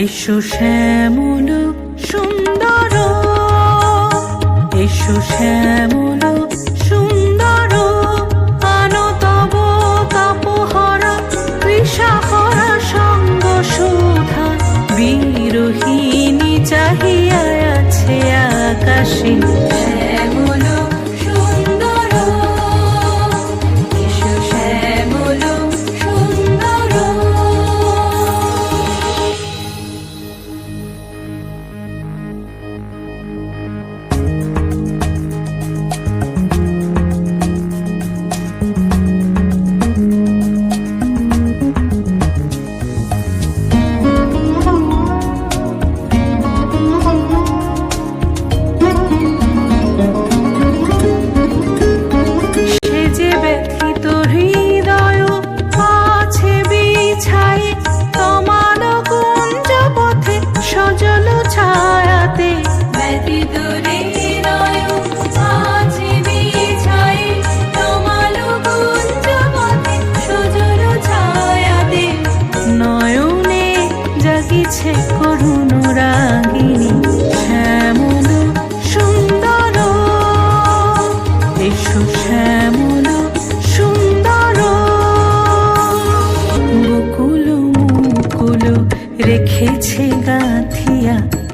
এসো শ্যামল সুন্দর, এসো শ্যামল সুন্দর, আনো তব তাপহরা তৃষাহরা সঙ্গ সুধা। বিরোহিণী চাহিয়া আছে আকাশে। ছায়াতে। তমাল সজল নয়নে জাগিছে করুণ রাগিনী শ্যামল সুন্দর। এসো শ্যামল সুন্দর। মুকুল রেখেছে গাথিয়া